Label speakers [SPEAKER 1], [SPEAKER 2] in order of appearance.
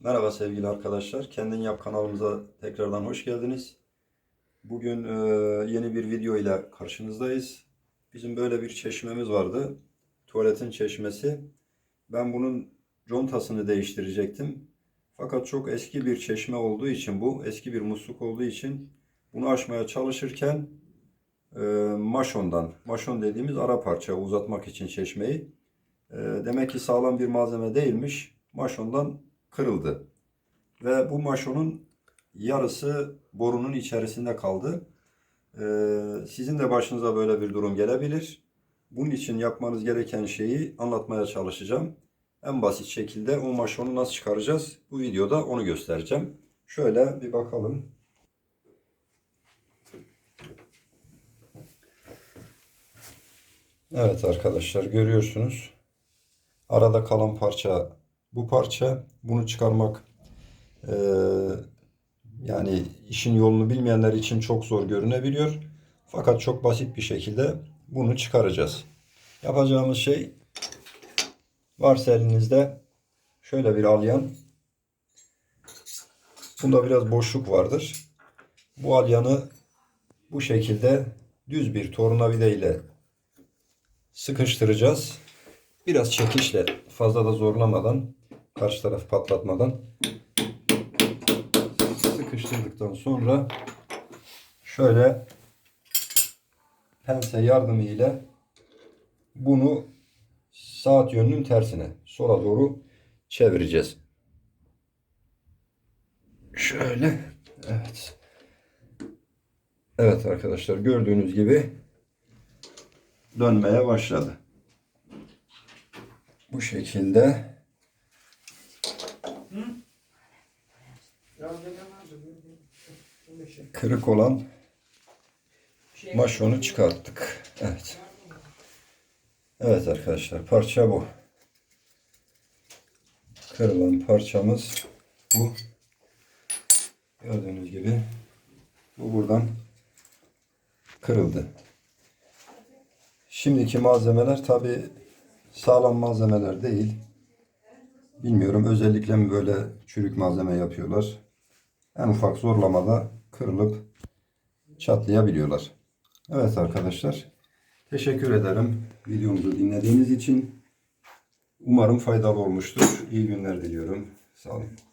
[SPEAKER 1] Merhaba sevgili arkadaşlar. Kendin Yap kanalımıza tekrardan hoş geldiniz. Bugün e, yeni bir video ile karşınızdayız. Bizim böyle bir çeşmemiz vardı. Tuvaletin çeşmesi. Ben bunun contasını değiştirecektim. Fakat çok eski bir çeşme olduğu için bu, eski bir musluk olduğu için bunu açmaya çalışırken e, maşondan, maşon dediğimiz ara parça uzatmak için çeşmeyi. E, demek ki sağlam bir malzeme değilmiş. Maşondan kırıldı. Ve bu maşonun yarısı borunun içerisinde kaldı. Ee, sizin de başınıza böyle bir durum gelebilir. Bunun için yapmanız gereken şeyi anlatmaya çalışacağım. En basit şekilde o maşonu nasıl çıkaracağız? Bu videoda onu göstereceğim. Şöyle bir bakalım. Evet arkadaşlar görüyorsunuz. Arada kalan parça bu parça. Bunu çıkarmak eee, yani işin yolunu bilmeyenler için çok zor görünebiliyor. Fakat çok basit bir şekilde bunu çıkaracağız. Yapacağımız şey varsa elinizde şöyle bir alyan. Bunda biraz boşluk vardır. Bu alyanı bu şekilde düz bir tornavida ile sıkıştıracağız. Biraz çekişle fazla da zorlamadan karşı tarafı patlatmadan sıkıştırdıktan sonra şöyle pense yardımı ile bunu saat yönünün tersine sola doğru çevireceğiz. Şöyle evet. Evet arkadaşlar gördüğünüz gibi dönmeye başladı. Bu şekilde kırık olan maşonu çıkarttık. Evet. Evet arkadaşlar parça bu. Kırılan parçamız bu. Gördüğünüz gibi bu buradan kırıldı. Şimdiki malzemeler tabi sağlam malzemeler değil. Bilmiyorum özellikle mi böyle çürük malzeme yapıyorlar. En ufak zorlamada kırılıp çatlayabiliyorlar. Evet arkadaşlar. Teşekkür ederim videomuzu dinlediğiniz için. Umarım faydalı olmuştur. İyi günler diliyorum. Sağ olun.